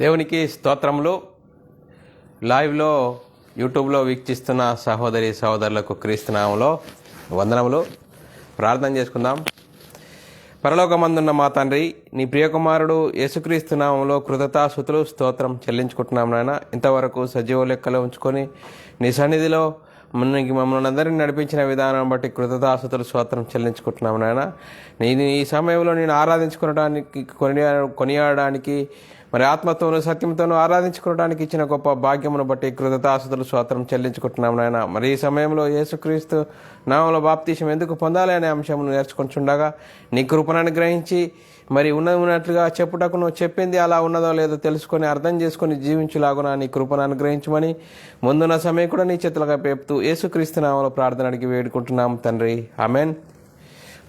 దేవునికి స్తోత్రములు. లైవ్లో యూట్యూబ్లో వీక్షిస్తున్న సహోదరి సహోదరులకు క్రీస్తునామంలో వందనములు. ప్రార్థన చేసుకుందాం. పరలోకమందున్న మా తండ్రి నీ ప్రియకుమారుడు యేసుక్రీస్తు నామంలో కృతతాసుతులు స్తోత్రం చెల్లించుకుంటున్నాం నాయన. ఇంతవరకు సజీవ లెక్కలో ఉంచుకొని నీ సన్నిధిలో మనకి మమ్మల్ని అందరినీ నడిపించిన విధానం బట్టి కృతదాసుతులు స్వాత్రం చెల్లించుకుంటున్నాం నాయన. నేను ఈ సమయంలో నేను ఆరాధించుకునడానికి కొని కొనియాడడానికి మరి ఆత్మతోనూ సత్యంతోనూ ఆరాధించుకోవడానికి ఇచ్చిన గొప్ప భాగ్యమును బట్టి కృతదాసుతులు స్తోత్రం చెల్లించుకుంటున్నాం నాయన. మరి ఈ సమయంలో యేసుక్రీస్తు నామంలో బాప్తీసం ఎందుకు పొందాలి అనే అంశమును నేర్చుకుంటుండగా నీ కృపను అనుగ్రహించి మరి ఉన్నది ఉన్నట్లుగా చెప్పుటకు నువ్వు చెప్పింది అలా ఉన్నదో లేదో తెలుసుకొని అర్థం చేసుకొని జీవించులాగున నీ కృపను అనుగ్రహించమని ముందున్న సమయం కూడా నీ చేతులుగా పేపుతూ యేసుక్రీస్తు నామంలో ప్రార్థన అడిగి వేడుకుంటున్నాం తండ్రి. ఆమెన్.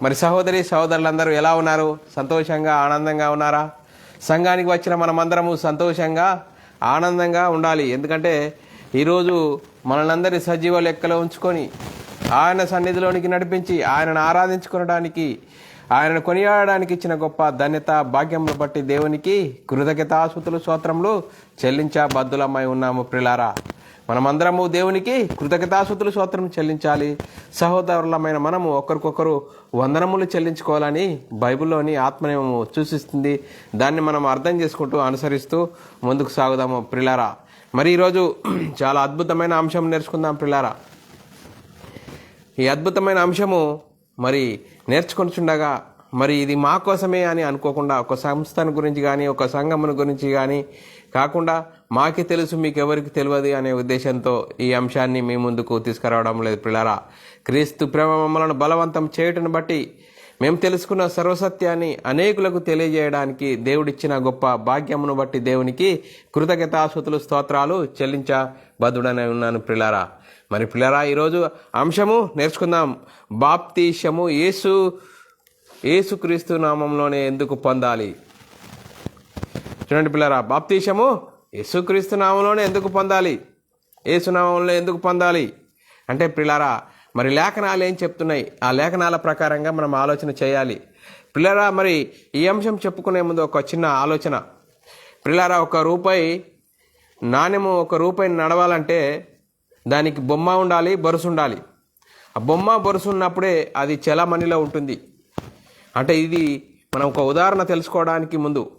మరి సహోదరి సహోదరులందరూ ఎలా ఉన్నారు? సంతోషంగా ఆనందంగా ఉన్నారా? సంఘానికి వచ్చిన మనమందరము సంతోషంగా ఆనందంగా ఉండాలి. ఎందుకంటే ఈరోజు మనలందరి సజీవ లెక్కలో ఉంచుకొని ఆయన సన్నిధిలోనికి నడిపించి ఆయనను ఆరాధించుకోవడానికి ఆయనను కొనియాడడానికి ఇచ్చిన గొప్ప ధన్యత భాగ్యమును బట్టి దేవునికి కృతజ్ఞతాసుతులు స్తోత్రములు చెల్లించా బద్దులమై ఉన్నాము ప్రిలారా. మనమందరము దేవునికి కృతజ్ఞతాసుతులు స్తోత్రం చెల్లించాలి. సహోదరులమైన మనము ఒకరికొకరు వందనములు చెల్లించుకోవాలని బైబిల్లోని ఆత్మనేమము సూచిస్తుంది. దాన్ని మనం అర్థం చేసుకుంటూ అనుసరిస్తూ ముందుకు సాగుదాము ప్రిలారా. మరి ఈరోజు చాలా అద్భుతమైన అంశం నేర్చుకుందాం ప్రిలారా. ఈ అద్భుతమైన అంశము మరి నేర్చుకొనిచుండగా మరి ఇది మా కోసమే అని అనుకోకుండా ఒక సంస్థను గురించి కానీ ఒక సంఘమును గురించి కానీ కాకుండా మాకి తెలుసు మీకు ఎవరికి తెలియదు అనే ఉద్దేశంతో ఈ అంశాన్ని మీ ముందుకు తీసుకురావడం లేదు పిల్లరా. క్రీస్తు ప్రేమ మమ్మలను బలవంతం చేయటం బట్టి మేము తెలుసుకున్న సర్వసత్యాన్ని అనేకులకు తెలియజేయడానికి దేవుడిచ్చిన గొప్ప భాగ్యమును బట్టి దేవునికి కృతజ్ఞతాసుతులు స్తోత్రాలు చెల్లించబద్దుడనే ఉన్నాను పిల్లరా. మరి పిల్లరా ఈరోజు అంశము నేర్చుకుందాం. బాప్తీషము యేసు యేసుక్రీస్తు నామంలోనే ఎందుకు పొందాలి? చూడండి పిల్లరా బాప్తీషము యేసుక్రీస్తు నామంలోనే ఎందుకు పొందాలి? యేసునామంలో ఎందుకు పొందాలి? అంటే పిల్లరా మరి లేఖనాలు ఏం చెప్తున్నాయి? ఆ లేఖనాల ప్రకారంగా మనం ఆలోచన చేయాలి. పిల్లరా మరి ఈ అంశం చెప్పుకునే ముందు ఒక చిన్న ఆలోచన. పిల్లరా ఒక రూపాయి నాణ్యము ఒక రూపాయిని నడవాలంటే దానికి బొమ్మ ఉండాలి బొరుసు ఉండాలి. ఆ బొమ్మ బొరుసు ఉన్నప్పుడే అది చెలమణిలో ఉంటుంది. అంటే ఇది మనం ఒక ఉదాహరణ తెలుసుకోవడానికి ముందు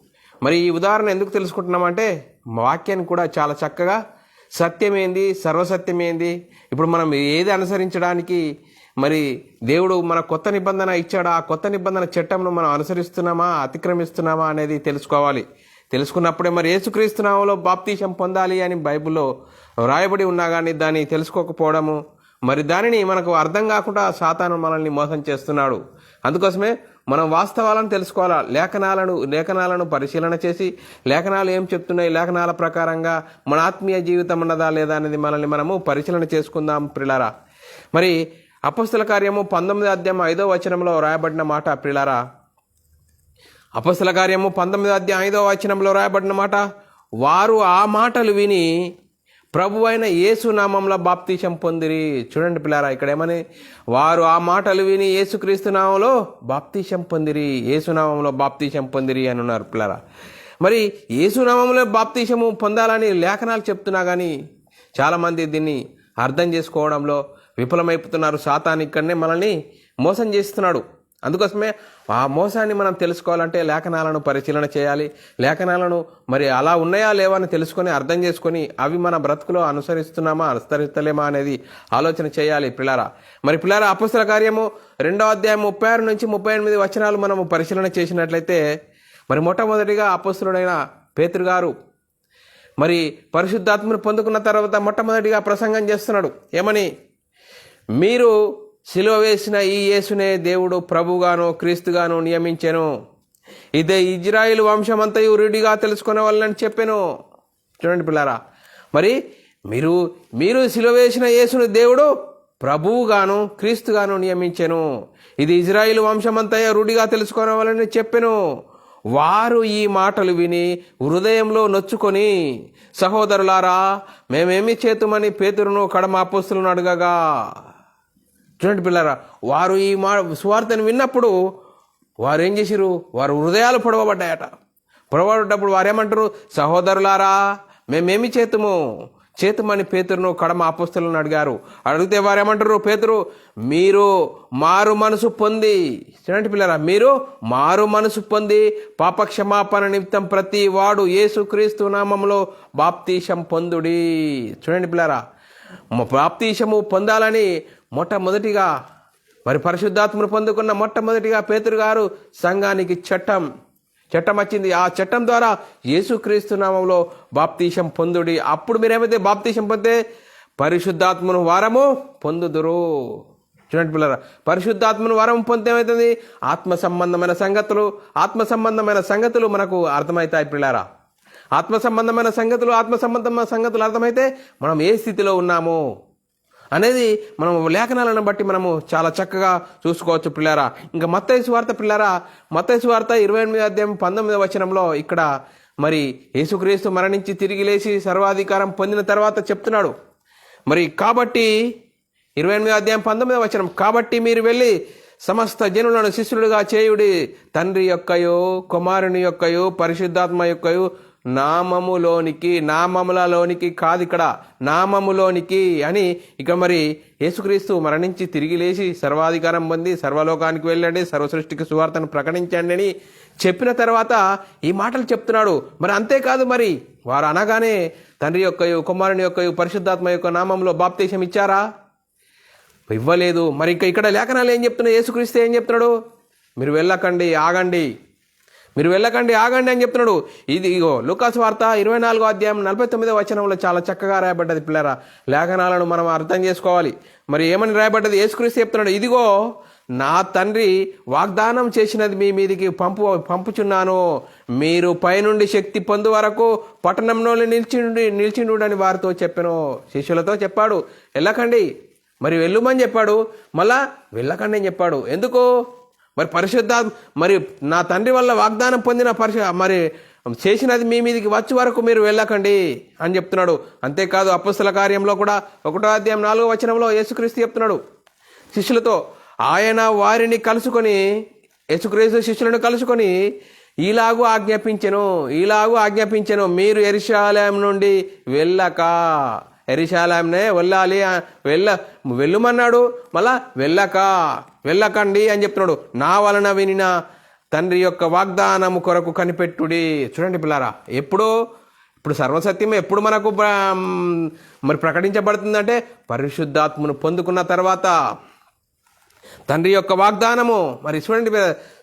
మరి ఈ ఉదాహరణ ఎందుకు తెలుసుకుంటున్నామంటే వాక్యాన్ని కూడా చాలా చక్కగా సత్యమేంది సర్వసత్యమేంది ఇప్పుడు మనం ఏది అనుసరించడానికి మరి దేవుడు మన కొత్త నిబంధన ఇచ్చాడు ఆ కొత్త నిబంధన చట్టంను మనం అనుసరిస్తున్నామా అతిక్రమిస్తున్నామా అనేది తెలుసుకోవాలి. తెలుసుకున్నప్పుడే మరి ఏసుక్రీస్తునామంలో బాప్తీశం పొందాలి అని బైబిల్లో వ్రాయబడి ఉన్నా కానీ దాన్ని తెలుసుకోకపోవడము మరి దానిని మనకు అర్థం కాకుండా సాతాను మనల్ని మోసం చేస్తున్నాడు. అందుకోసమే మనం వాస్తవాలను తెలుసుకోవాలా? లేఖనాలను లేఖనాలను పరిశీలన చేసి లేఖనాలు ఏం చెప్తున్నాయి? లేఖనాల ప్రకారంగా మన ఆత్మీయ జీవితం ఉన్నదా లేదా అనేది మనల్ని మనము పరిశీలన చేసుకుందాం ప్రిలారా. మరి అపస్తుల కార్యము పంతొమ్మిది అధ్యాయం ఐదో వచనంలో రాయబడిన మాట ప్రిలారా. అపస్తుల కార్యము పంతొమ్మిది అధ్యాయం ఐదో వచనంలో రాయబడిన మాట వారు ఆ మాటలు విని ప్రభు అయిన యేసునామంలో బాప్తీశం పొందిరి. చూడండి పిల్లారా ఇక్కడ ఏమని? వారు ఆ మాటలు విని యేసుక్రీస్తు నామంలో బాప్తీశం పొందిరి. యేసునామంలో బాప్తీశం పొందిరి అని ఉన్నారు పిల్లారా. మరి యేసునామంలో బాప్తీశము పొందాలని లేఖనాలు చెప్తున్నా కానీ చాలామంది దీన్ని అర్థం చేసుకోవడంలో విఫలమైపోతున్నారు. సాతాన్ ఇక్కడనే మనల్ని మోసం చేస్తున్నాడు. అందుకోసమే ఆ మోసాన్ని మనం తెలుసుకోవాలంటే లేఖనాలను పరిశీలన చేయాలి. లేఖనాలను మరి అలా ఉన్నాయా లేవా అని తెలుసుకొని అర్థం చేసుకొని అవి మన బ్రతుకులో అనుసరిస్తున్నామా అనుసరిస్తలేమా అనేది ఆలోచన చేయాలి పిల్లారా. మరి పిల్లారా అపుస్తల కార్యము రెండో అధ్యాయం ముప్పై ఆరు నుంచి ముప్పై ఎనిమిది వచనాలు మనము పరిశీలన చేసినట్లయితే మరి మొట్టమొదటిగా అపస్తుడైన పేతురు గారు మరి పరిశుద్ధాత్మను పొందుకున్న తర్వాత మొట్టమొదటిగా ప్రసంగం చేస్తున్నాడు. ఏమని? మీరు శిలువ వేసిన ఈ యేసునే దేవుడు ప్రభుగాను క్రీస్తుగాను నియమించెను. ఇదే ఇజ్రాయిల్ వంశమంతయు రుడిగా తెలుసుకునే వాళ్ళని చెప్పాను. చూడండి పిల్లారా మరి మీరు మీరు సిలువ వేసిన యేసును దేవుడు ప్రభువుగాను క్రీస్తుగాను నియమించెను. ఇది ఇజ్రాయిల్ వంశమంతయు రుడిగా తెలుసుకునే వాళ్ళని చెప్పాను. వారు ఈ మాటలు విని హృదయంలో నొచ్చుకొని సహోదరులారా మేమేమి చేతుమని పేతురును కడమాపోస్తులను అడగగా చూడండి పిల్లరా వారు ఈ మా సువార్తను విన్నప్పుడు వారు ఏం చేసిరు వారు హృదయాలు పొడవబడ్డాయట. పొడవబడ్డప్పుడు వారేమంటారు? సహోదరులారా మేమేమి చేతుము? చేతుమని పేతురును కడమ అపస్తులను అడిగారు. అడిగితే వారేమంటారు? పేతురు మీరు మారు మనసు పొంది చూడండి పిల్లరా మీరు మారు మనసు పొంది పాప క్షమాపణ నిమిత్తం ప్రతి వాడు యేసుక్రీస్తు నామంలో బాప్తీశం పొందుడి. చూడండి పిల్లరా బాప్తీశము పొందాలని మొట్టమొదటిగా మరి పరిశుద్ధాత్మను పొందుకున్న మొట్టమొదటిగా పేతురు గారు సంఘానికి చట్టం చట్టం వచ్చింది. ఆ చట్టం ద్వారా యేసుక్రీస్తు నామంలో బాప్తీశం పొందుడి. అప్పుడు మీరేమైతే బాప్తీశం పొందితే పరిశుద్ధాత్మను వారము పొందుదురు. చూడండి పిల్లరా పరిశుద్ధాత్మను వరం పొందితే ఏమవుతుంది ఆత్మ సంబంధమైన సంగతులు ఆత్మ సంబంధమైన సంగతులు మనకు అర్థమవుతాయి పిల్లరా. ఆత్మ సంబంధమైన సంగతులు ఆత్మ సంబంధమైన సంగతులు అర్థమైతే మనం ఏ స్థితిలో ఉన్నాము? అనేది మనం లేఖనాలను బట్టి మనము చాలా చక్కగా చూసుకోవచ్చు పిల్లారా. ఇంకా మత్తైసు వార్త పిల్లారా మత్తైసు వార్త ఇరవై ఎనిమిది అధ్యాయం పంతొమ్మిది వచనంలో ఇక్కడ మరి యేసుక్రీస్తు మరణించి తిరిగి లేచి సర్వాధికారం పొందిన తర్వాత చెప్తున్నాడు. మరి కాబట్టి ఇరవై ఎనిమిది అధ్యాయం పంతొమ్మిది వచనం కాబట్టి మీరు వెళ్ళి సమస్త జనులను శిష్యులుగా చేయుడి తండ్రి యొక్కయో కుమారుని యొక్కయో పరిశుద్ధాత్మ యొక్కయో నామములోనికి నామములలోనికి కాదు ఇక్కడ నామములోనికి అని ఇక మరి యేసుక్రీస్తు మరణించి తిరిగి లేచి సర్వాధికారం పొంది సర్వలోకానికి వెళ్ళండి సర్వసృష్టికి సువార్తను ప్రకటించండి అని చెప్పిన తర్వాత ఈ మాటలు చెప్తున్నాడు. మరి అంతేకాదు మరి వారు అనగానే తండ్రి యొక్క కుమారుని యొక్కయు పరిశుద్ధాత్మ యొక్క నామంలో బాప్తీశం ఇచ్చారా? ఇవ్వలేదు. మరి ఇంకా ఇక్కడ లేఖనాలు ఏం చెప్తున్నాయి? యేసుక్రీస్తు ఏం చెప్తున్నాడు? మీరు వెళ్ళకండి ఆగండి. మీరు వెళ్ళకండి ఆగండి అని చెప్తున్నాడు. ఇది ఇగో లుకాస్ వార్త ఇరవై నాలుగో అధ్యాయం నలభై తొమ్మిదో వచనంలో చాలా చక్కగా రాయబడ్డది పిల్లరా. లేఖనాలను మనం అర్థం చేసుకోవాలి. మరి ఏమని రాయబడ్డది? యేసుక్రీస్తు చెప్తున్నాడు ఇదిగో నా తండ్రి వాగ్దానం చేసినది మీ మీదికి పంపు పంపుచున్నాను. మీరు పైనుండి శక్తి పొందు వరకు పట్టణంలో నిలిచిండు నిలిచిండు అని వారితో చెప్పాను. శిష్యులతో చెప్పాడు వెళ్ళకండి. మరి వెళ్ళుమని చెప్పాడు మళ్ళా వెళ్ళకండి అని చెప్పాడు. ఎందుకు? మరి పరిశుద్ధ మరి నా తండ్రి వల్ల వాగ్దానం పొందిన పరిశు మరి చేసినది మీ మీదికి వచ్చే వరకు మీరు వెళ్ళకండి అని చెప్తున్నాడు. అంతేకాదు అపుస్తల కార్యంలో కూడా ఒకటో అధ్యాయం నాలుగో వచనంలో యేసుక్రీస్తు చెప్తున్నాడు. శిష్యులతో ఆయన వారిని కలుసుకొని యేసుక్రీస్తు శిష్యులను కలుసుకొని ఇలాగూ ఆజ్ఞాపించెను ఇలాగూ ఆజ్ఞాపించెను మీరు ఎరిశాలయం నుండి వెళ్ళక ఎరిశాలంనే వెళ్ళాలి. వెళ్ళ వెళ్ళమన్నాడు. మళ్ళా వెళ్ళక వెళ్ళకండి అని చెప్తున్నాడు. నా వలన వినిన తండ్రి యొక్క వాగ్దానము కొరకు కనిపెట్టుడి. చూడండి పిల్లారా ఎప్పుడు ఇప్పుడు సర్వసత్యం ఎప్పుడు మనకు మరి ప్రకటించబడుతుందంటే పరిశుద్ధాత్మను పొందుకున్న తర్వాత తండ్రి యొక్క వాగ్దానము. మరి చూడండి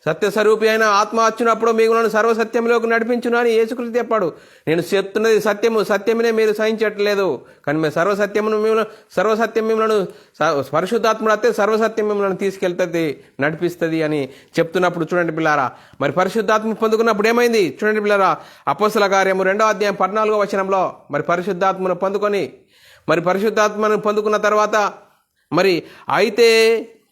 సత్యస్వరూపి అయిన ఆత్మ వచ్చినప్పుడు మిగులను సర్వసత్యంలోకి నడిపించును అని యేసుకృతి చెప్పాడు. నేను చెప్తున్నది సత్యము సత్యమునే మీరు సహించట్లేదు. కానీ మేము సర్వసత్యమును మిమ్మల్ని సర్వసత్యం మిమ్మల్ని స- పరిశుద్ధాత్ముడు అయితే సర్వసత్యం మిమ్మల్ని తీసుకెళ్తుంది నడిపిస్తుంది అని చెప్తున్నప్పుడు చూడండి పిల్లారా. మరి పరిశుద్ధాత్మ పొందుకున్నప్పుడు ఏమైంది? చూడండి పిల్లారా. అపోసల కార్యము రెండో అధ్యాయం పద్నాలుగో వచనంలో మరి పరిశుద్ధాత్మను పొందుకొని మరి పరిశుద్ధాత్మను పొందుకున్న తర్వాత మరి అయితే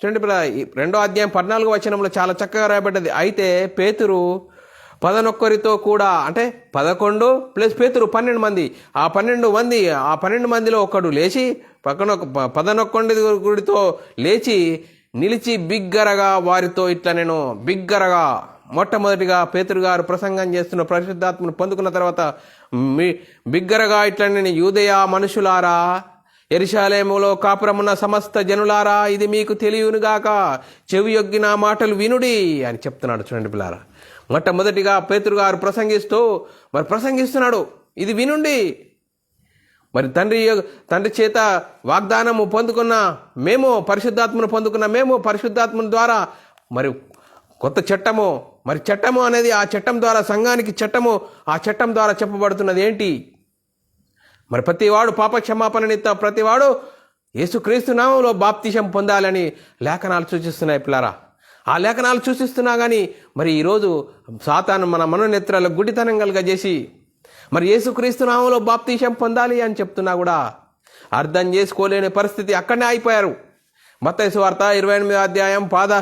చూడండి పిల్ల రెండో అధ్యాయం పద్నాలుగో వచనంలో చాలా చక్కగా రాయబడ్డది. అయితే పేతురు పదనొక్కరితో కూడా అంటే పదకొండు ప్లస్ పేతురు పన్నెండు మంది. ఆ పన్నెండు మంది ఆ పన్నెండు మందిలో ఒకడు లేచి పక్కన ఒక ప- లేచి నిలిచి బిగ్గరగా వారితో ఇట్లా నేను బిగ్గరగా మొట్టమొదటిగా పేతురు గారు ప్రసంగం చేస్తున్న పరిశుద్ధాత్మను పొందుకున్న తర్వాత మీ బిగ్గరగా ఇట్లా నేను యూదయ మనుషులారా ఎరిశాలేములో కాపురమున్న సమస్త జనులారా ఇది మీకు తెలియనుగాక చెవి యొగ్గిన నా మాటలు వినుడి అని చెప్తున్నాడు చూడండి పిల్లారా. మొట్టమొదటిగా పేతురు గారు ప్రసంగిస్తూ మరి ప్రసంగిస్తున్నాడు ఇది వినుండి. మరి తండ్రి తండ్రి చేత వాగ్దానము పొందుకున్న మేము పరిశుద్ధాత్మను పొందుకున్న మేము పరిశుద్ధాత్మను ద్వారా మరి కొత్త చట్టము మరి చట్టము అనేది ఆ చట్టం ద్వారా సంఘానికి చట్టము ఆ చట్టం ద్వారా చెప్పబడుతున్నది ఏంటి? మరి ప్రతివాడు పాప క్షమాపణ నిత్త ప్రతివాడు యేసుక్రీస్తు నామంలో బాప్తిషం పొందాలని లేఖనాలు సూచిస్తున్నాయి పిల్లారా. ఆ లేఖనాలు సూచిస్తున్నా కానీ మరి ఈరోజు సాతాను మన మనోనేత్రాలకు గుడితనం కలుగజేసి మరి యేసుక్రీస్తు నామంలో బాప్తిషం పొందాలి అని చెప్తున్నా కూడా అర్థం చేసుకోలేని పరిస్థితి అక్కడనే అయిపోయారు మత్తయి వార్త ఇరవై ఎనిమిది అధ్యాయం పాద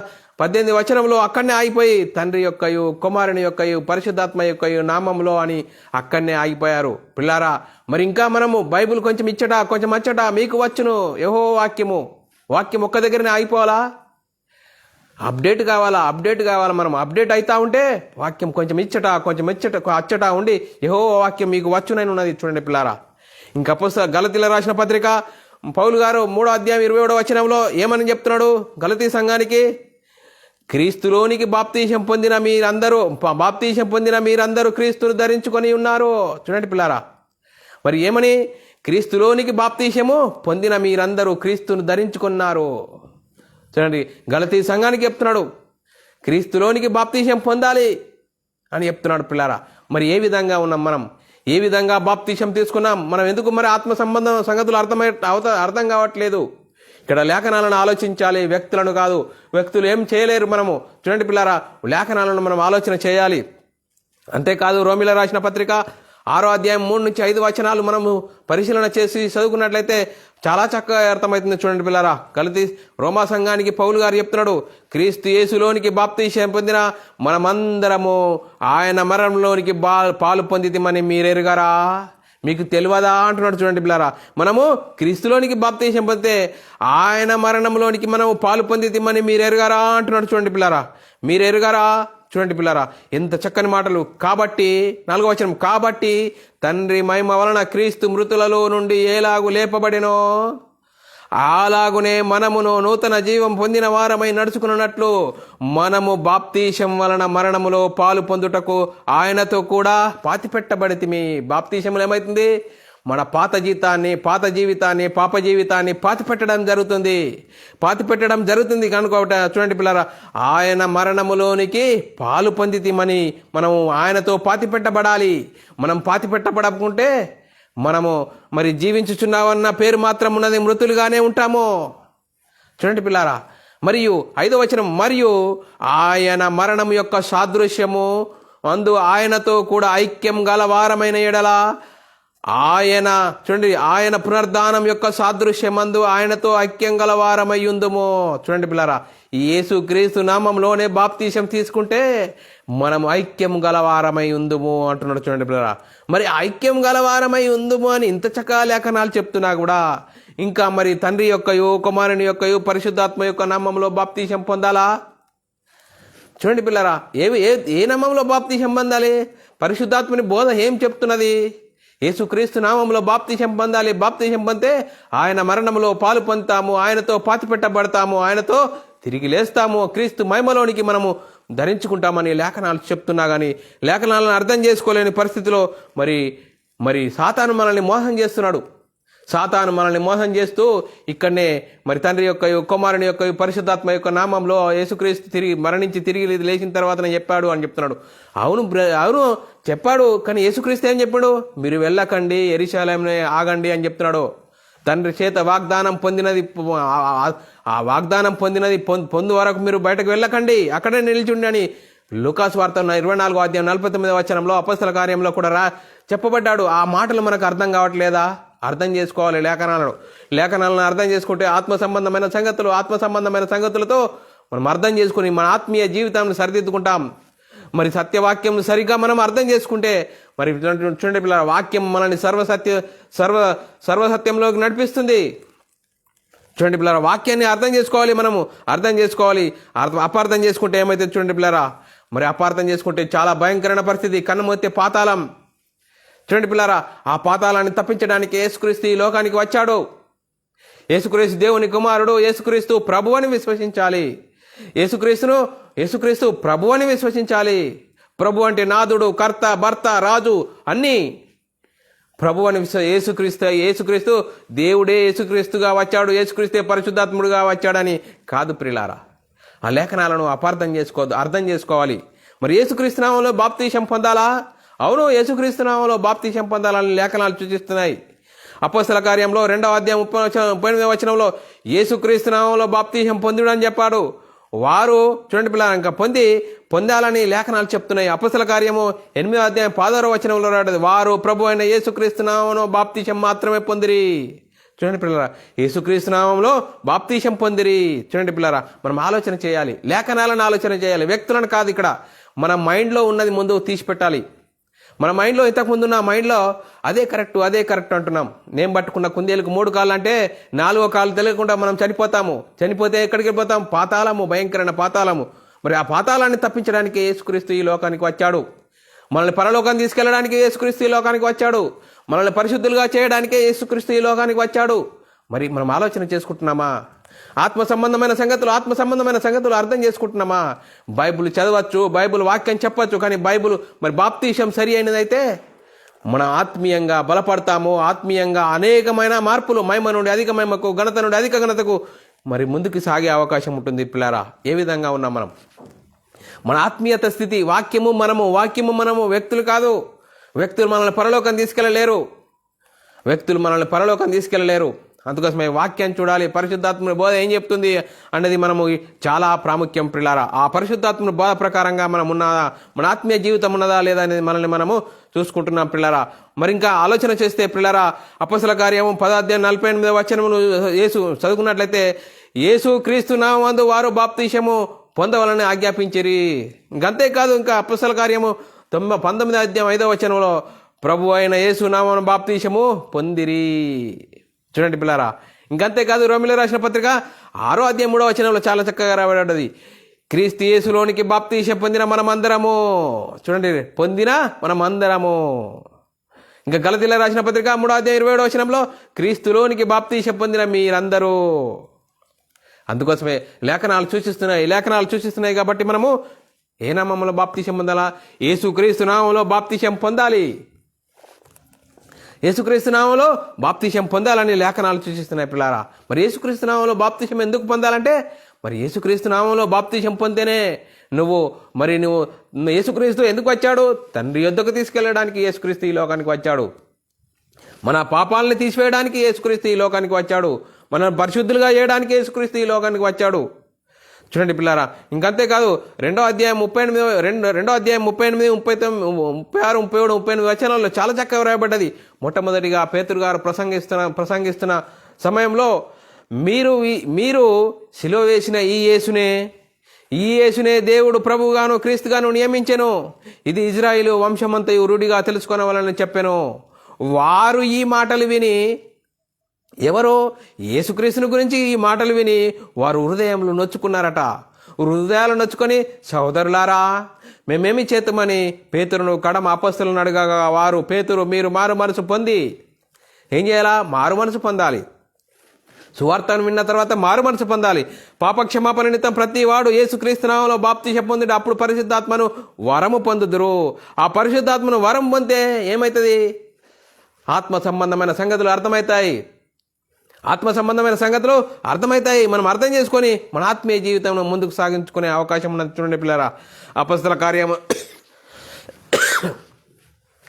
పద్దెనిమిది వచనంలో అక్కడనే ఆగిపోయి తండ్రి యొక్కయు కుమారుని యొక్కయు పరిశుద్ధాత్మ యొక్కయు నామంలో అని అక్కడనే ఆగిపోయారు. పిల్లారా మరి ఇంకా మనము బైబిల్ కొంచెం ఇచ్చట కొంచెం అచ్చట మీకు వచ్చును. యహో వాక్యము. వాక్యం ఒక్క దగ్గరనే ఆగిపోవాలా? అప్డేట్ కావాలా? అప్డేట్ కావాలా మనం? అప్డేట్ అవుతా ఉంటే వాక్యం కొంచెం ఇచ్చట కొంచెం ఇచ్చట అచ్చట ఉండి యహో వాక్యం మీకు వచ్చునని ఉన్నది చూడండి పిల్లారా. ఇంకా పుస్తక గలతీల రాసిన పత్రిక పౌలు గారు మూడో అధ్యాయం ఇరవై ఏడో వచనంలో ఏమని చెప్తున్నాడు? గలతీ సంఘానికి క్రీస్తులోనికి బాప్తీశం పొందిన మీరందరూ ప- బాప్తీశం పొందిన మీరందరూ క్రీస్తును ధరించుకొని ఉన్నారు. చూడండి పిల్లారా. మరి ఏమని? క్రీస్తులోనికి బాప్తీశము పొందిన మీరందరూ క్రీస్తును ధరించుకున్నారు. చూడండి గలతీ సంఘానికి చెప్తున్నాడు క్రీస్తులోనికి బాప్తీశం పొందాలి అని చెప్తున్నాడు పిల్లారా. మరి ఏ విధంగా ఉన్నాం మనం? ఏ విధంగా బాప్తీశం తీసుకున్నాం? మనం ఎందుకు మరి ఆత్మ సంబంధం సంగతులు అర్థమై అవత అర్థం కావట్లేదు? ఇక్కడ లేఖనాలను ఆలోచించాలి. వ్యక్తులను కాదు. వ్యక్తులు ఏం చేయలేరు మనము. చూడండి పిల్లారా లేఖనాలను మనం ఆలోచన చేయాలి. అంతేకాదు రోమిల రాసిన పత్రిక ఆరో అధ్యాయం మూడు నుంచి ఐదు వచనాలు మనము పరిశీలన చేసి చదువుకున్నట్లయితే చాలా చక్కగా అర్థమవుతుంది చూడండి పిల్లరా. కలిసి రోమా సంఘానికి పౌలు గారు చెప్తున్నాడు క్రీస్తు యేసులోనికి బాప్తీశం పొందిన మనమందరము ఆయన మరణంలోనికి బా పాలు పొందితమని మీరెరుగారా? మీకు తెలియదా అంటున్నాడు చూడండి పిల్లారా. మనము క్రీస్తులోనికి బాప్తీసం పొందితే ఆయన మరణంలోనికి మనము పాలు పొందితమని మీరు ఎరుగారా అంటున్నాడు చూడండి పిల్లారా. మీరు ఎరుగారా చూడండి పిల్లారా. ఎంత చక్కని మాటలు. కాబట్టి నాలుగో వచనం కాబట్టి తండ్రి మహిమ వలన క్రీస్తు మృతులలో నుండి ఏలాగు లేపబడినో? అలాగునే మనమును నూతన జీవం పొందిన వారమై నడుచుకున్నట్లు మనము బాప్తీశం వలన మరణములో పాలు పొందుటకు ఆయనతో కూడా పాతిపెట్టబడితిమి. బాప్తీశములు ఏమవుతుంది మన పాత జీతాన్ని పాత జీవితాన్ని పాప జీవితాన్ని పాతి పెట్టడం జరుగుతుంది. పాతి పెట్టడం జరుగుతుంది కనుక చూడండి పిల్లరా ఆయన మరణములోనికి పాలు పొందితిమని మనము ఆయనతో పాతి పెట్టబడాలి మనం పాతిపెట్టబడకుంటే మనము మరి జీవించుచున్నామన్న పేరు మాత్రం ఉన్నది మృతులుగానే ఉంటాము? చూడండి పిల్లారా మరియు ఐదో వచనం మరియు ఆయన మరణం యొక్క సాదృశ్యము అందు ఆయనతో కూడా ఐక్యం గలవారమైన ఎడలా ఎడల ఆయన చూడండి ఆయన పునర్ధానం యొక్క సాదృశ్యమందు ఆయనతో ఐక్యం గలవారమై వారమై చూడండి పిల్లారా ఈ యేసు క్రీస్తు నామంలోనే బాప్తీశం తీసుకుంటే మనం ఐక్యం గలవారమై ఉందుము అంటున్నాడు చూడండి పిల్లరా. మరి ఐక్యం గలవారమై ఉందుము అని ఇంత చక్కగా లేఖనాలు చెప్తున్నా కూడా ఇంకా మరి తండ్రి యొక్కయు కుమారుని యొక్కయు పరిశుద్ధాత్మ యొక్క నామంలో బాప్తీశం పొందాలా? చూడండి పిల్లరా ఏవి ఏ ఏ నామంలో బాప్తీశం పొందాలి? పరిశుద్ధాత్మని బోధ ఏం చెప్తున్నది? యేసుక్రీస్తు నామంలో బాప్తీశం పొందాలి. బాప్తీశం పొందితే ఆయన మరణంలో పాలు పొందుతాము ఆయనతో పాతిపెట్టబడతాము ఆయనతో తిరిగి లేస్తాము. క్రీస్తు మహిమలోనికి మనము ధరించుకుంటామని లేఖనాలు చెప్తున్నా కానీ లేఖనాలను అర్థం చేసుకోలేని పరిస్థితిలో మరి మరి సాతాను మనల్ని మోసం చేస్తున్నాడు. సాతాను మనల్ని మోసం చేస్తూ ఇక్కడనే మరి తండ్రి యొక్క కుమారుని యొక్క పరిశుద్ధాత్మ యొక్క నామంలో యేసుక్రీస్తు తిరిగి మరణించి తిరిగి లేచిన తర్వాత నేను చెప్పాడు అని చెప్తున్నాడు. అవును బ్ర- అవును చెప్పాడు కానీ యేసుక్రీస్తు ఏం చెప్పాడు? మీరు వెళ్ళకండి ఎరిశాలయంలో ఆగండి అని చెప్తున్నాడు. తండ్రి చేత వాగ్దానం పొందినది ఆ- వాగ్దానం పొందినది పొం- పొందు వరకు మీరు బయటకు వెళ్ళకండి. అక్కడే నిలిచుండి అని లుకాస్ వార్త ఇరవై నాలుగో అధ్యాయం నలభై తొమ్మిది వచనంలో అపస్తల కార్యంలో కూడా రా చెప్పబడ్డాడు. ఆ మాటలు మనకు అర్థం కావట్లేదా? అర్థం చేసుకోవాలి లేఖనాలను. లేఖనాలను అర్థం చేసుకుంటే ఆత్మ సంబంధమైన సంగతులు ఆత్మ సంబంధమైన సంగతులతో మనం అర్థం చేసుకుని మన ఆత్మీయ జీవితాన్ని సరిదిద్దుకుంటాం. మరి సత్యవాక్యం సరిగ్గా మనం అర్థం చేసుకుంటే మరి చూడండి పిల్లల వాక్యం మనల్ని సర్వసత్య సర్వ సర్వసత్యంలోకి నడిపిస్తుంది. చూడండి పిల్లరా వాక్యాన్ని అర్థం చేసుకోవాలి మనము. అర్థం చేసుకోవాలి. అర్థం అపార్థం చేసుకుంటే ఏమైతే చూడండి పిల్లరా? మరి అపార్థం చేసుకుంటే చాలా భయంకరమైన పరిస్థితి. కన్నుమొత్తే పాతాళం. చూడండి పిల్లరా ఆ పాతాళాన్ని తప్పించడానికి యేసుక్రీస్తు ఈ లోకానికి వచ్చాడు. యేసుక్రీస్తు దేవుని కుమారుడు యేసుక్రీస్తు ప్రభు అని విశ్వసించాలి. యేసుక్రీస్తును యేసుక్రీస్తు ప్రభు అని విశ్వసించాలి. ప్రభు అంటే నాదుడు కర్త భర్త రాజు అన్నీ ప్రభు అని విశ్వ యేసుక్రీస్తు యేసుక్రీస్తు దేవుడే యేసుక్రీస్తుగా వచ్చాడు యేసుక్రీస్తే పరిశుద్ధాత్ముడుగా వచ్చాడని కాదు ప్రిలారా. ఆ లేఖనాలను అపార్థం చేసుకోవద్దు అర్థం చేసుకోవాలి. మరి యేసుక్రీస్తునామంలో బాప్తీశం పొందాలా? అవును యేసుక్రీస్తునామంలో బాప్తీశం పొందాలని లేఖనాలు సూచిస్తున్నాయి. అపోస్తల కార్యంలో రెండవ అధ్యాయం ముప్పై ముప్పై ఎనిమిదవ వచనంలో యేసుక్రీస్తునామంలో బాప్తీశం పొందుడు అని చెప్పాడు. వారు చూడండి పిల్లలు ఇంకా పొంది పొందాలని లేఖనాలు చెప్తున్నాయి. అపసల కార్యము ఎనిమిదో అధ్యాయం పాదారో వచనంలో రాడదు వారు ప్రభు అయిన యేసుక్రీస్తునామను బాప్తీశం మాత్రమే పొందిరి. చూడండి పిల్లరా యేసుక్రీస్తునామంలో బాప్తీశం పొందిరి. చూడండి పిల్లరా మనం ఆలోచన చేయాలి లేఖనాలను ఆలోచన చేయాలి వ్యక్తులను కాదు ఇక్కడ. మన మైండ్లో ఉన్నది ముందు తీసిపెట్టాలి. మన మైండ్లో ఇంతకుముందు ఉన్న మైండ్లో అదే కరెక్ట్ అదే కరెక్ట్ అంటున్నాం. నేను పట్టుకున్న కుందేలకు మూడు కాళ్ళు అంటే నాలుగో కాళ్ళు తెలియకుండా మనం చనిపోతాము. చనిపోతే ఎక్కడికి వెళ్ళిపోతాం? పాతాళము భయంకరమైన పాతాళము. మరి ఆ పాతాళాన్ని తప్పించడానికి యేసుక్రీస్తు ఈ లోకానికి వచ్చాడు. మనల్ని పరలోకాన్ని తీసుకెళ్ళడానికి యేసుక్రీస్తు ఈ లోకానికి వచ్చాడు. మనల్ని పరిశుద్ధులుగా చేయడానికే యేసుక్రీస్తు ఈ లోకానికి వచ్చాడు. మరి మనం ఆలోచన చేసుకుంటున్నామా? ఆత్మ సంబంధమైన సంగతులు ఆత్మ సంబంధమైన సంగతులు అర్థం చేసుకుంటున్నామా? బైబిల్ చదవచ్చు బైబిల్ వాక్యం చెప్పచ్చు కానీ బైబిల్ మరి బాప్తీశం సరి అయినదైతే మన ఆత్మీయంగా బలపడతాము. ఆత్మీయంగా అనేకమైన మార్పులు మహిమ నుండి అధిక మహిమకు ఘనత నుండి అధిక ఘనతకు మరి ముందుకు సాగే అవకాశం ఉంటుంది పిల్లారా. ఏ విధంగా ఉన్నాం మనం? మన ఆత్మీయత స్థితి వాక్యము మనము వాక్యము మనము వ్యక్తులు కాదు. వ్యక్తులు మనల్ని పరలోకం తీసుకెళ్ళలేరు. వ్యక్తులు మనల్ని పరలోకం తీసుకెళ్ళలేరు. అందుకోసమే వాక్యం చూడాలి. పరిశుద్ధాత్మ బోధ ఏం చెప్తుంది? అన్నది మనము చాలా ప్రాముఖ్యం పిల్లారా ఆ పరిశుద్ధాత్మ బోధ ప్రకారంగా మనం ఉన్నదా మన ఆత్మీయ జీవితం ఉన్నదా లేదా అనేది మనల్ని మనము చూసుకుంటున్నాం పిల్లరా మరి ఇంకా ఆలోచన చేస్తే పిల్లరా అపసల కార్యము పదార్థం నలభై ఎనిమిది వచనమును యేసు చదువుకున్నట్లయితే యేసు క్రీస్తు నామందు వారు బాప్తీషము పొందవాలని ఆజ్ఞాపించిరి. ఇంకంతేకాదు ఇంకా అపసల కార్యము తొమ్మిది పంతొమ్మిది అధ్యాయం ఐదో వచనంలో ప్రభు అయిన యేసు నామను బాప్తీషము పొందిరి. చూడండి పిల్లారా. ఇంకంతేకాదు రోమిలో రాసిన పత్రిక ఆరో అధ్యాయం మూడో వచనంలో చాలా చక్కగా రాబడి క్రీస్తు యేసులోనికి బాప్తీష పొందిన మనమందరము. చూడండి పొందిన మనమందరము. ఇంకా గలతీల రాసిన పత్రిక మూడో అధ్యాయం ఇరవై ఏడో వచనంలో క్రీస్తులోనికి బాప్తీష పొందిన మీరందరూ. అందుకోసమే లేఖనాలు సూచిస్తున్నాయి లేఖనాలు సూచిస్తున్నాయి కాబట్టి మనము ఏ నామంలో బాప్తీషం పొందాలా? యేసుక్రీస్తు నామంలో బాప్తీషం పొందాలి. యేసుక్రీస్తు నామంలో బాప్తిషం పొందాలని లేఖనాలు సూచిస్తున్నాయి పిల్లారా. మరి యేసుక్రీస్తు నామంలో బాప్తిషం ఎందుకు పొందాలంటే మరి యేసుక్రీస్తు నామంలో బాప్తిషం పొందితేనే నువ్వు మరి నువ్వు యేసుక్రీస్తు ఎందుకు వచ్చాడు? తండ్రి యొద్దకు తీసుకెళ్ళడానికి యేసుక్రీస్తు ఈ లోకానికి వచ్చాడు. మన పాపాలని తీసివేయడానికి యేసుక్రీస్తు ఈ లోకానికి వచ్చాడు. మనం పరిశుద్ధులుగా చేయడానికి యేసుక్రీస్తు ఈ లోకానికి వచ్చాడు. చూడండి పిల్లారా ఇంకంతేకాదు రెండో అధ్యాయం ముప్పై ఎనిమిది రెండు రెండో అధ్యాయం ముప్పై ఎనిమిది ముప్పై తొమ్మిది ముప్పై ఆరు ముప్పై ఏడు ముప్పై ఎనిమిది వచనాల్లో చాలా చక్కగా వ్రాయబడ్డది. మొట్టమొదటిగా పేతురు గారు ప్రసంగిస్తున్న ప్రసంగిస్తున్న సమయంలో మీరు మీరు సిలువ వేసిన ఈ యేసునే ఈ యేసునే దేవుడు ప్రభువుగాను క్రీస్తుగాను నియమించెను. ఇది ఇజ్రాయిలు వంశమంతయు రూఢిగా తెలుసుకునవాలని చెప్పాను. వారు ఈ మాటలు విని ఎవరో యేసుక్రీస్తుని గురించి ఈ మాటలు విని వారు హృదయంలో నొచ్చుకున్నారట. హృదయాలు నొచ్చుకొని సోదరులారా మేమేమి చేతమని పేతురును కడమ అపస్తులను అడగగా వారు పేతురు మీరు మారు మనసు పొంది. ఏం చేయాలా? మారు మనసు పొందాలి. సువార్తను విన్న తర్వాత మారు మనసు పొందాలి. పాపక్షమాపణ నిమిత్తం ప్రతి వాడు యేసుక్రీస్తునామంలో బాప్తిష పొందిడు. అప్పుడు పరిశుద్ధాత్మను వరము పొందుదురు. ఆ పరిశుద్ధాత్మను వరం పొందితే ఏమవుతుంది ఆత్మ సంబంధమైన సంగతులు అర్థమవుతాయి. ఆత్మ సంబంధమైన సంగతులు అర్థమవుతాయి మనం అర్థం చేసుకొని మన ఆత్మీయ జీవితంలో ముందుకు సాగించుకునే అవకాశం ఉన్నది చూడండి పిల్లరా. అపస్తుల కార్యము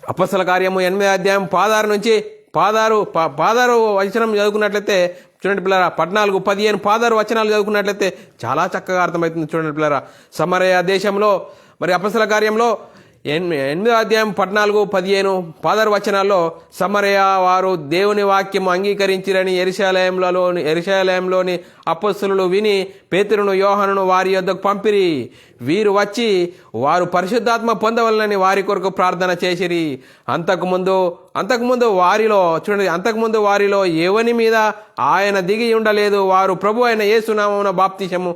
అపస్తుల కార్యము ఎనిమిది అధ్యాయం పాదారు నుంచి పాదారు పా- పాదారు వచనం చదువుకున్నట్లయితే చూడండి పిల్లరా పద్నాలుగు పదిహేను పాదారు వచనాలు చదువుకున్నట్లయితే చాలా చక్కగా అర్థమవుతుంది చూడండి పిల్లరా. సమరయ దేశంలో మరి అపసల కార్యంలో ఎనిమిదో అధ్యాయం పద్నాలుగు పదిహేను పాదరు వచనాల్లో సమరయ వారు దేవుని వాక్యం అంగీకరించిరని ఎరిశాలయంలోని ఎరిశాలయంలోని అపస్సులు విని పేతురును యోహనును వారి యొద్దకు పంపిరి. వీరు వచ్చి వారు పరిశుద్ధాత్మ పొందవలనని వారి కొరకు ప్రార్థన చేసిరి. అంతకుముందు అంతకుముందు వారిలో చూడండి అంతకుముందు వారిలో ఎవని మీద ఆయన దిగి ఉండలేదు. వారు ప్రభు అయిన ఏసునామమున బాప్తిశము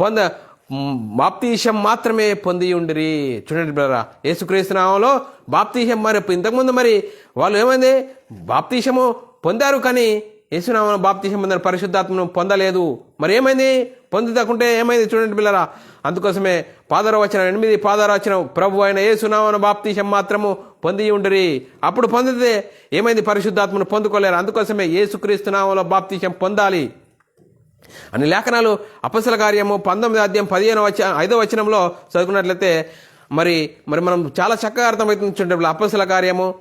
పొంద బాప్తీషం మాత్రమే పొంది ఉండిరి చూడండి బ్రదరా యేసుక్రీస్తు నామంలో బాప్తీషం మరి ఇంతకుముందు మరి వాళ్ళు ఏమైంది? బాప్తీషము పొందారు కానీ యేసునామం బాప్తీషం పొందారు పరిశుద్ధాత్మను పొందలేదు. మరి ఏమైంది? పొందుతకుంటే ఏమైంది? చూడండి పిల్లరా అందుకోసమే పాదర ఎనిమిది పాదర ప్రభు అయిన యేసునామన బాప్తీషం మాత్రము పొంది ఉండిరి అప్పుడు పొందితే ఏమైంది? పరిశుద్ధాత్మను పొందుకోలేరు. అందుకోసమే యేసుక్రీస్తు నామంలో బాప్తీషం పొందాలి. అన్ని లేఖనాలు అపసల కార్యము పంతొమ్మిది అధ్యాయం పదిహేను వచ్చ ఐదో వచనంలో చదువుకున్నట్లయితే మరి మరి మనం చాలా చక్కగా అర్థమవుతుంది చూడండి అపసల కార్యము.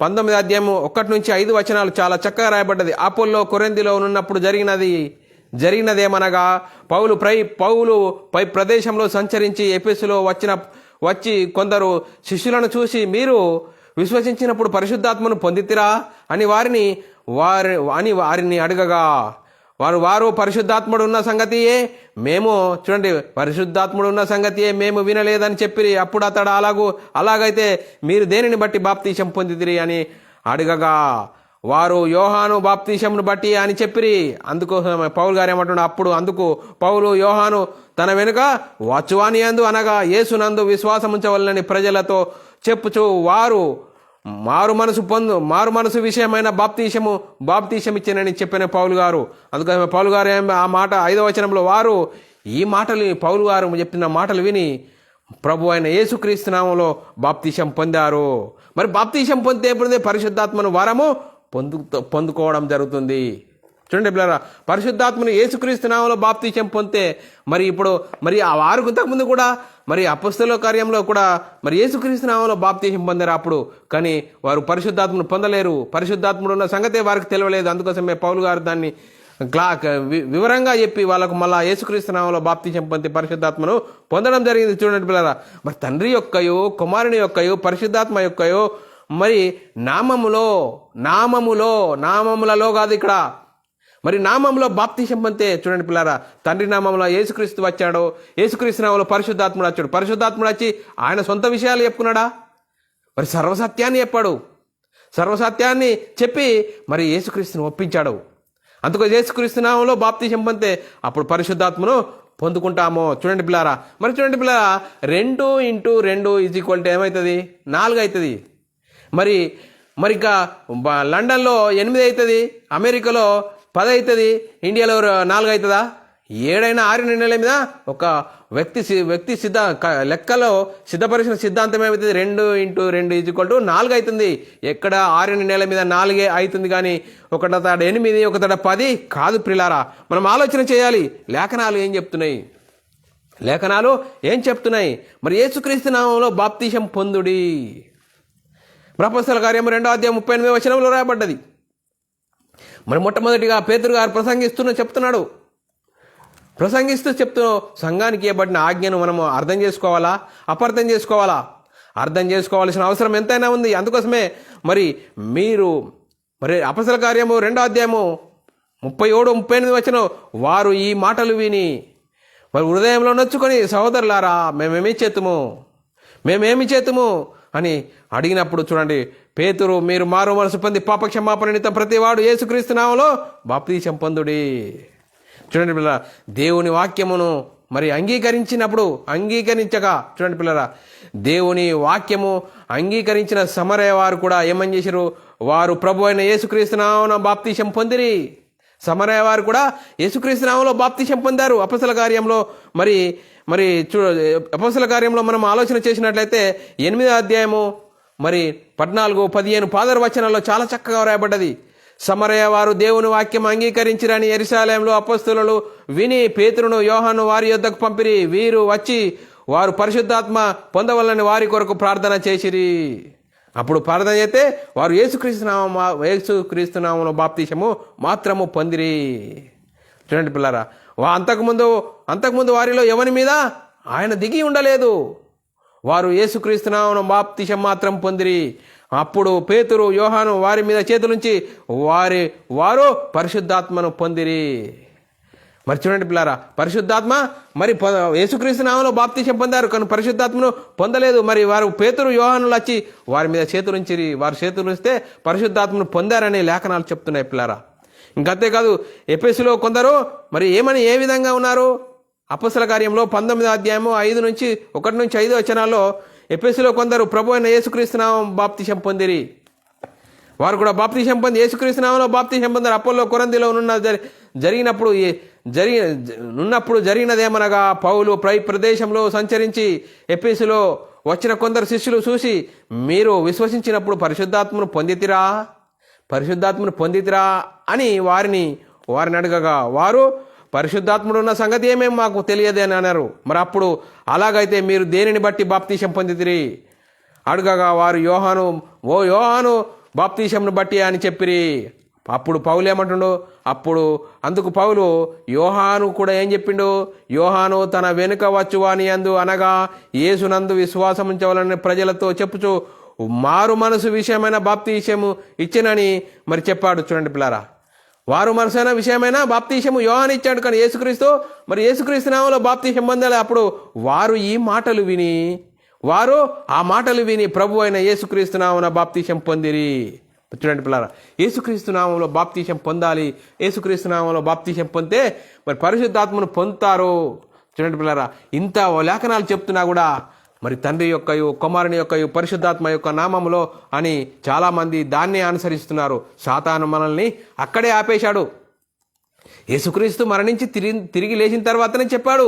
పంతొమ్మిది అధ్యాయము ఒకటి నుంచి ఐదు వచనాలు చాలా చక్కగా రాయబడ్డది. ఆపోల్లో కొరెందిలో ఉన్నప్పుడు జరిగినది జరిగినదేమనగా పౌలు ప్రై పౌలు పై ప్రదేశంలో సంచరించి ఎపిసులో వచ్చిన వచ్చి కొందరు శిష్యులను చూసి మీరు విశ్వసించినప్పుడు పరిశుద్ధాత్మను పొందితిరా? అని వారిని వారి అని వారిని అడగగా వారు వారు పరిశుద్ధాత్ముడు ఉన్న సంగతియే మేము చూడండి పరిశుద్ధాత్ముడు ఉన్న సంగతి మేము వినలేదని చెప్పి అప్పుడు అతడు అలాగూ అలాగైతే మీరు దేనిని బట్టి బాప్తీశం పొందిదిరి అని అడగగా వారు యోహాను బాప్తీశంను బట్టి అని చెప్పిరి. అందుకు పౌలు గారు ఏమంటున్నాడు? అప్పుడు అందుకు పౌలు యోహాను తన వెనుక వచ్చువాని అందు అనగా యేసునందు విశ్వాసం ఉంచవలనని ప్రజలతో చెప్పుచు వారు మారు మనసు పొందు మారు మనసు విషయమైన బాప్తీశము బాప్తీశం ఇచ్చానని చెప్పిన పౌలు గారు. అందుకని పౌలు గారు ఆ మాట ఐదవ వచనంలో వారు ఈ మాటలు పౌలు గారు చెప్పిన మాటలు విని ప్రభు అయిన యేసుక్రీస్తు నామంలో బాప్తీశం పొందారు. మరి బాప్తీశం పొందితే ఎప్పుడు పరిశుద్ధాత్మను వరము పొందు పొందుకోవడం జరుగుతుంది. చూడండి పిల్లరా పరిశుద్ధాత్మను యేసుక్రీస్తు నామంలో బాప్తీశం పొందితే మరి ఇప్పుడు మరి ఆ వారు ఇంతకుముందు కూడా మరి అపస్తుల కార్యంలో కూడా మరి యేసుక్రీస్తు నామంలో బాప్తీశం పొందారు అప్పుడు. కానీ వారు పరిశుద్ధాత్మను పొందలేరు. పరిశుద్ధాత్ముడు ఉన్న సంగతే వారికి తెలియలేదు. అందుకోసమే పౌలు గారు దాన్ని క్లా వి- వివరంగా చెప్పి వాళ్ళకు మళ్ళా యేసుక్రీస్తు నామంలో బాప్తీశం పొంది పరిశుద్ధాత్మను పొందడం జరిగింది. చూడండి పిల్లరా మరి తండ్రి యొక్కయో కుమారుని యొక్కయో పరిశుద్ధాత్మ యొక్కయో మరి నామములో నామములో నామములలో కాదు ఇక్కడ. మరి నామంలో బాప్తీశం పొందితే చూడండి పిల్లారా తండ్రి నామంలో యేసుక్రీస్తు వచ్చాడు యేసుక్రీస్తు నామంలో పరిశుద్ధాత్ముడు వచ్చాడు. పరిశుద్ధాత్ముడు వచ్చి ఆయన సొంత విషయాలు చెప్పుకున్నాడా? మరి సర్వసత్యాన్ని చెప్పాడు. సర్వసత్యాన్ని చెప్పి మరి యేసుక్రీస్తుని ఒప్పించాడు. అందుకో యేసుక్రీస్తు నామంలో బాప్తీశం పొందితే అప్పుడు పరిశుద్ధాత్మను పొందుకుంటాము. చూడండి పిల్లారా మరి చూడండి పిల్లారా రెండు ఇంటూ రెండు ఈజ్ ఈక్వల్ టు ఏమవుతుంది నాలుగు అవుతుంది మరి మరి ఇక లండన్లో ఎనిమిది అవుతుంది అమెరికాలో పది అవుతుంది ఇండియాలో నాలుగు అవుతుందా ఏడైనా ఆరు నిర్ణయాల మీద ఒక వ్యక్తి సి- వ్యక్తి సిద్ధ లెక్కలో సిద్ధపరిచిన సిద్ధాంతం ఏమవుతుంది రెండు ఇంటూ రెండు ఈజ్వల్ టు నాలుగు అవుతుంది ఎక్కడ ఆరు నిర్ణయాల మీద నాలుగే అవుతుంది కానీ ఒకట తడ ఎనిమిది ఒక తడ పది కాదు ప్రిలారా. మనం ఆలోచన చేయాలి. లేఖనాలు ఏం చెప్తున్నాయి? లేఖనాలు ఏం చెప్తున్నాయి? మరి యేసుక్రీస్తు నామంలో బాప్తీశం పొందుడి. ప్రపంచాల కార్యం రెండో అధ్యాయం ముప్పై ఎనిమిది వచనంలో రాయబడ్డది. మరి మొట్టమొదటిగా పేతురు గారు ప్రసంగిస్తున్న చెప్తున్నాడు. ప్రసంగిస్తూ చెప్తూ సంఘానికి ఇవ్వబడిన ఆజ్ఞను మనము అర్థం చేసుకోవాలా? అపార్థం చేసుకోవాలా? అర్థం చేసుకోవాల్సిన అవసరం ఎంతైనా ఉంది. అందుకోసమే మరి మీరు మరి అపసల కార్యము రెండో అధ్యాయము ముప్పై ఏడు ముప్పై ఎనిమిది వచ్చిన వారు ఈ మాటలు విని మరి హృదయంలో నొచ్చుకొని సహోదరులారా మేమేమి చేతుము? మేమేమి చేతుము? అని అడిగినప్పుడు చూడండి పేతురు మీరు మారు మనసు పొంది పాపక్షమాపణ నిమిత్తం ప్రతివాడు యేసుక్రీస్తు నామలో బాప్తీశం పొందుడి. చూడండి పిల్లరా దేవుని వాక్యమును మరి అంగీకరించినప్పుడు అంగీకరించగా చూడండి పిల్లరా దేవుని వాక్యము అంగీకరించిన సమరయ వారు కూడా ఏమని చేశారు వారు ప్రభు అయిన యేసుక్రీస్తు బాప్తీశం పొందిరి. సమరయ వారు కూడా యేసుక్రీస్తునామంలో బాప్తీశం పొందారు అపసల కార్యంలో. మరి మరి చూ అపసల కార్యంలో మనం ఆలోచన చేసినట్లయితే ఎనిమిదో అధ్యాయము మరి పద్నాలుగు పదిహేను పాదర వచనాల్లో చాలా చక్కగా రాయబడ్డది సమరయ వారు దేవుని వాక్యం అంగీకరించిరని ఎరిశాలయంలో అపస్తులు విని పేతురును యోహాను వారి యొద్దకు పంపిరి. వీరు వచ్చి వారు పరిశుద్ధాత్మ పొందవలని వారి కొరకు ప్రార్థన చేసిరి. అప్పుడు ప్రార్థన చేస్తే వారు యేసుక్రీస్తునామ యేసుక్రీస్తునామంలో బాప్తీశము మాత్రము పొందిరి. చూడండి పిల్లారా వా అంతకుముందు అంతకుముందు వారిలో ఎవరి మీద? ఆయన దిగి ఉండలేదు. వారు యేసుక్రీస్తునామను బాప్తిశం మాత్రం పొందిరి. అప్పుడు పేతురు యోహాను వారి మీద చేతులుంచి వారి వారు పరిశుద్ధాత్మను పొందిరి. మరి చూడండి పిల్లారా పరిశుద్ధాత్మ మరి యేసుక్రీస్తు నామంలో బాప్తిశం పొందారు కానీ పరిశుద్ధాత్మను పొందలేదు. మరి వారు పేతురు యోహానులు వచ్చి వారి మీద చేతులుంచిరి వారి ఇస్తే పరిశుద్ధాత్మను పొందారని లేఖనాలు చెప్తున్నాయి పిల్లారా. ఇంకంతేకాదు ఎపిసులో కొందరు మరి ఏమని ఏ విధంగా ఉన్నారు? అపస్సుల కార్యంలో పంతొమ్మిదో అధ్యాయము ఐదు నుంచి ఒకటి నుంచి ఐదు వచనాల్లో ఎపిసులో కొందరు ప్రభు అయిన యేసుక్రీస్తునామం బాప్తిశం పొందిరి. వారు కూడా బాప్తిశం పొంది యేసుక్రీస్తునామంలో బాప్తిశం పొందారు. అపోలో కొరందిలో ఉన్న జరిగినప్పుడు జరిగి ఉన్నప్పుడు జరిగినదేమనగా పౌలు ప్రై ప్రదేశంలో సంచరించి ఎపిసులో వచ్చిన కొందరు శిష్యులు చూసి మీరు విశ్వసించినప్పుడు పరిశుద్ధాత్మను పొందితిరా? పరిశుద్ధాత్మను పొందితిరా అని వారిని వారిని అడగగా వారు పరిశుద్ధాత్ముడు ఉన్న సంగతి ఏమేమి మాకు తెలియదు అని అన్నారు. మరి అప్పుడు అలాగైతే మీరు దేనిని బట్టి బాప్తీశం పొందితిరి? అడగగా వారు యోహాను ఓ యోహాను బాప్తీశంను బట్టి అని చెప్పిరి. అప్పుడు పౌలు ఏమంటుండు? అప్పుడు అందుకు పౌలు యోహాను కూడా ఏం చెప్పిండు? యోహాను తన వెనుక వచ్చువాని అందు అనగా యేసునందు విశ్వాసం ఉంచవాలని ప్రజలతో చెప్పుచు మారు మనసు విషయమైన బాప్తీశము ఇచ్చినని మరి చెప్పాడు. చూడండి పిల్లారా. వారు మనసైన విషయమైన బాప్తీషము యోహాన్ ఇచ్చాడు కానీ యేసుక్రీస్తు మరి యేసుక్రీస్తు నామంలో బాప్తీషం పొందాలి. అప్పుడు వారు ఈ మాటలు విని వారు ఆ మాటలు విని ప్రభు అయిన యేసుక్రీస్తు నామన బాప్తీషం పొందిరి. చూడండి పిల్లారా. యేసుక్రీస్తు నామంలో బాప్తీషం పొందాలి. యేసుక్రీస్తు నామంలో బాప్తీషం పొందితే మరి పరిశుద్ధాత్మను పొందుతారు. చూడండి పిల్లారా. ఇంత లేఖనాలు చెప్తున్నా కూడా మరి తండ్రి యొక్కయు కుమారుని యొక్కయు పరిశుద్ధాత్మ యొక్క నామములో అని చాలామంది దాన్నే అనుసరిస్తున్నారు. సాతాను మనల్ని అక్కడే ఆపేశాడు. యేసుక్రీస్తు మరణించి తిరిగి తిరిగి లేచిన తర్వాతనే చెప్పాడు.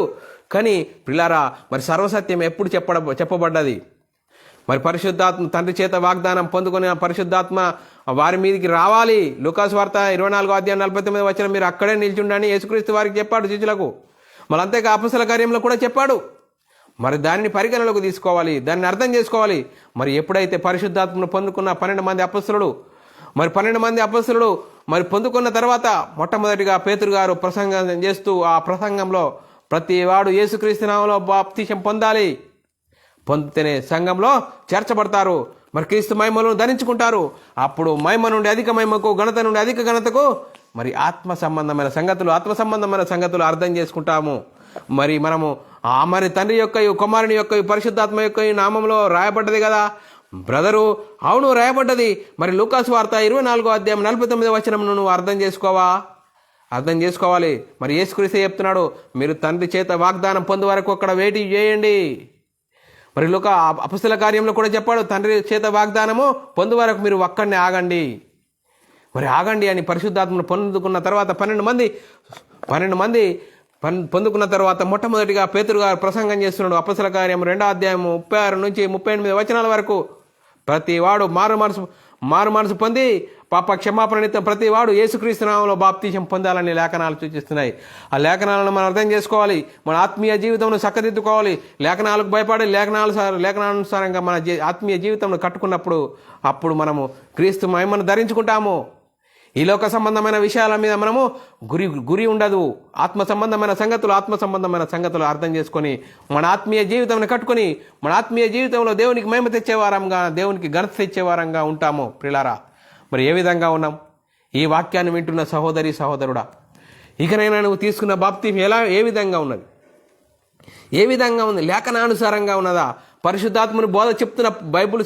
కానీ పిల్లారా మరి సర్వసత్యం ఎప్పుడు చెప్పడ చెప్పబడ్డది? మరి పరిశుద్ధాత్మ తండ్రి చేత వాగ్దానం పొందుకుని పరిశుద్ధాత్మ వారి మీదకి రావాలి? లుకాస్ వార్త ఇరవై నాలుగో అధ్యాయం నలభై తొమ్మిది వచ్చిన మీరు అక్కడే నిల్చుండని యేసుక్రీస్తు వారికి చెప్పాడు శిష్యులకు మళ్ళంతేగా అంతేకా అపసల కార్యంలో కూడా చెప్పాడు. మరి దాన్ని పరిగణలోకి తీసుకోవాలి దాన్ని అర్థం చేసుకోవాలి. మరి ఎప్పుడైతే పరిశుద్ధాత్మను పొందుకున్న పన్నెండు మంది అపస్సులు మరి పన్నెండు మంది అపస్సులు మరి పొందుకున్న తర్వాత మొట్టమొదటిగా పేతురు గారు ప్రసంగం చేస్తూ ఆ ప్రసంగంలో ప్రతి వాడు యేసుక్రీస్తునామంలో నామంలో పొందాలి. పొందితేనే సంఘంలో చేర్చబడతారు. మరి క్రీస్తు మహిమలను ధరించుకుంటారు. అప్పుడు మహిమ నుండి అధిక మహిమకు ఘనత నుండి అధిక ఘనతకు మరి ఆత్మ సంబంధమైన సంగతులు ఆత్మ సంబంధమైన సంగతులు అర్థం చేసుకుంటాము. మరి మనము ఆ మరి తండ్రి యొక్క కుమారుని యొక్క పరిశుద్ధాత్మ యొక్క ఈ నామంలో రాయబడ్డది కదా. బ్రదరు అవును రాయబడ్డది. మరి లూకాస్ వార్త ఇరవై నాలుగో అధ్యాయం నలభై తొమ్మిది వచనం నువ్వు అర్థం చేసుకోవా? అర్థం చేసుకోవాలి. మరి యేసుక్రీస్తే చెప్తున్నాడు మీరు తండ్రి చేత వాగ్దానం పొందు వరకు అక్కడ వెయిట్ చేయండి. మరి లోక అపస్తుల కార్యంలో కూడా చెప్పాడు తండ్రి చేత వాగ్దానము పొందు వరకు మీరు ఒక్కడిని ఆగండి. మరి ఆగండి అని పరిశుద్ధాత్మను పొందుకున్న తర్వాత పన్నెండు మంది పన్నెండు మంది పొందుకున్న తర్వాత మొట్టమొదటిగా పేతురు గారు ప్రసంగం చేస్తున్నాడు. అపసల కార్యం రెండో అధ్యాయం ముప్పై ఆరు నుంచి ముప్పై ఎనిమిది వచనాల వరకు. ప్రతి వాడు మారు మనసు మారు మనసు పొంది పాప క్షమాపణ నిమిత్తం ప్రతి వాడు యేసుక్రీస్తు బాప్తీసం పొందాలని లేఖనాలు సూచిస్తున్నాయి. ఆ లేఖనాలను మనం అర్థం చేసుకోవాలి. మన ఆత్మీయ జీవితంలో చక్కదిద్దుకోవాలి. లేఖనాలకు భయపడి లేఖనాలు లేఖనానుసారంగా మన జీ- ఆత్మీయ జీవితంలో కట్టుకున్నప్పుడు అప్పుడు మనము క్రీస్తు మహిమను ధరించుకుంటాము. ఈ లోక సంబంధమైన విషయాల మీద మనము గురి గురి ఉండదు. ఆత్మ సంబంధమైన సంగతులు ఆత్మ సంబంధమైన సంగతులు అర్థం చేసుకొని మన ఆత్మీయ జీవితంని కట్టుకొని మన ఆత్మీయ జీవితంలో దేవునికి మహిమ తెచ్చేవారంగా దేవునికి ఘనత తెచ్చేవారంగా ఉంటాము ప్రిలారా. మరి ఏ విధంగా ఉన్నాం? ఈ వాక్యాన్ని వింటున్న సహోదరి సహోదరుడా ఇకనైనా నువ్వు తీసుకున్న బాప్తి ఎలా ఏ విధంగా ఉన్నది? ఏ విధంగా ఉంది? లేఖనానుసారంగా ఉన్నదా? పరిశుద్ధాత్మను బోధ చెప్తున్న బైబుల్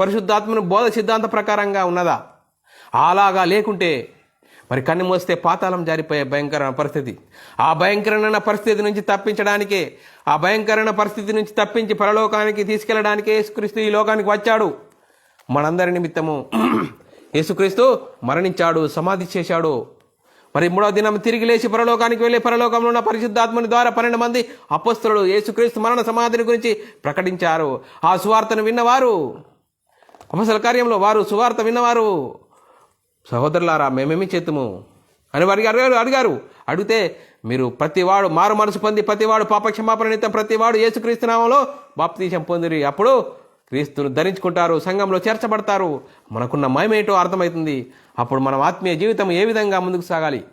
పరిశుద్ధాత్మను బోధ సిద్ధాంత ప్రకారంగా ఉన్నదా? అలాగా లేకుంటే మరి కన్ను మోస్తే పాతాళం జారిపోయే భయంకరమైన పరిస్థితి. ఆ భయంకరమైన పరిస్థితి నుంచి తప్పించడానికే ఆ భయంకరమైన పరిస్థితి నుంచి తప్పించి పరలోకానికి తీసుకెళ్ళడానికే యేసుక్రీస్తు ఈ లోకానికి వచ్చాడు. మనందరి నిమిత్తము యేసుక్రీస్తు మరణించాడు సమాధి చేశాడు. మరి మూడవ దినం తిరిగి లేచి పరలోకానికి వెళ్ళి పరలోకంలో ఉన్న పరిశుద్ధాత్మని ద్వారా పన్నెండు మంది అపస్తులు యేసుక్రీస్తు మరణ సమాధిని గురించి ప్రకటించారు. ఆ సువార్తను విన్నవారు అపసల కార్యంలో వారు సువార్త విన్నవారు. సహోదరులారా మేమేమి చేతుము? అని వారికి అడిగారు అడిగారు. అడిగితే మీరు ప్రతివాడు మారు మనసు పొంది ప్రతివాడు పాపక్షమాపణ నిమిత్తం ప్రతివాడు యేసుక్రీస్తు బాప్తీశం పొందిరి. అప్పుడు క్రీస్తును ధరించుకుంటారు సంఘంలో చేర్చబడతారు. మనకున్న మయమేటో అర్థమవుతుంది. అప్పుడు మనం ఆత్మీయ జీవితం ఏ విధంగా ముందుకు సాగాలి?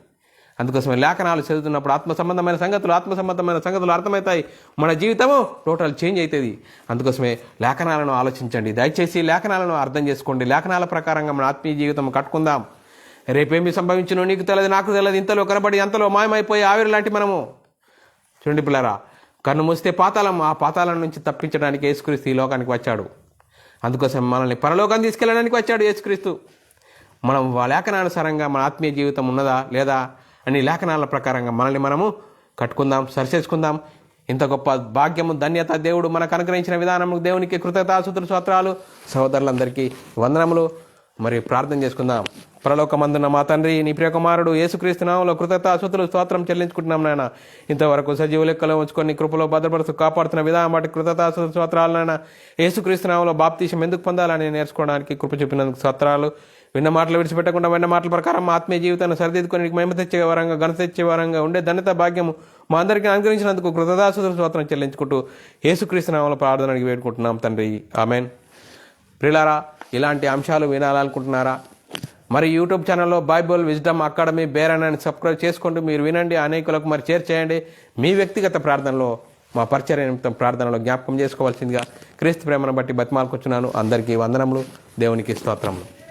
అందుకోసమే లేఖనాలు చదువుతున్నప్పుడు ఆత్మ సంబంధమైన సంగతులు ఆత్మ సంబంధమైన సంగతులు అర్థమవుతాయి. మన జీవితము టోటల్ చేంజ్ అవుతుంది అందుకోసమే లేఖనాలను ఆలోచించండి. దయచేసి లేఖనాలను అర్థం చేసుకోండి. లేఖనాల ప్రకారంగా మన ఆత్మీయ జీవితం కట్టుకుందాం. రేపేమి సంభవించినో నీకు తెలియదు నాకు తెలియదు ఇంతలో కనబడి అంతలో మాయమైపోయి ఆవిరి లాంటి మనము. చూడండి పిల్లరా కన్ను మూస్తే పాతాళం ఆ పాతాళం నుంచి తప్పించడానికి యేసుక్రీస్తు ఈ లోకానికి వచ్చాడు. అందుకోసం మనల్ని పరలోకం తీసుకెళ్ళడానికి వచ్చాడు యేసుక్రీస్తు. మనం లేఖనానుసారంగా మన ఆత్మీయ జీవితం ఉన్నదా లేదా? అని లేఖనాల ప్రకారంగా మనల్ని మనము కట్టుకుందాం సరిచేసుకుందాం. ఇంత గొప్ప భాగ్యము ధన్యత దేవుడు మనకు అనుగ్రహించిన విధానము దేవునికి కృతజ్ఞతాసుతులు స్తోత్రాలు. సహోదరులందరికీ వందనములు. మరి ప్రార్థన చేసుకుందాం. పరలోకమందున్న మా తండ్రి నీ ప్రియకుమారుడు యేసుక్రీస్తు నామంలో కృతజ్ఞతాసుతులు స్తోత్రం చెల్లించుకుంటున్నాం నాయన. ఇంతవరకు సజీవ లెక్కలో ఉంచుకొని కృపలో భద్రపరుస్తూ కాపాడుతున్న విధానం వాటి కృతజ్ఞతాసుతులు స్తోత్రాలు నాయన. యేసుక్రీస్తు నామంలో ఎందుకు పొందాలని నేర్చుకోవడానికి కృప చూపినందుకు స్తోత్రాలు. విన్న మాటలు విడిచిపెట్టకుండా విన్న మాటల ప్రకారం ఆత్మీయ జీవితాన్ని సరిదిద్దుకొని మహిమ తెచ్చే వరంగా ఘనత తెచ్చే వరంగా ఉండే ధన్యత భాగ్యము మా అందరికీ అనుగ్రహించినందుకు కృతదాసు స్తోత్రం చెల్లించుకుంటూ యేసుక్రీస్తు నామంలో ప్రార్థనకి వేడుకుంటున్నాం తండ్రి. ఆమెన్. ప్రిలారా ఇలాంటి అంశాలు వినాలనుకుంటున్నారా? మరి యూట్యూబ్ ఛానల్లో బైబుల్ విజ్డమ్ అకాడమీ బేరన్ అని సబ్స్క్రైబ్ చేసుకుంటూ మీరు వినండి అనేకులకు మరి షేర్ చేయండి. మీ వ్యక్తిగత ప్రార్థనలో మా పరిచర్య నిమిత్తం ప్రార్థనలో జ్ఞాపకం చేసుకోవాల్సిందిగా క్రీస్తు ప్రేమను బట్టి బతిమాలకొచ్చున్నాను. అందరికీ వందనములు దేవునికి స్తోత్రములు.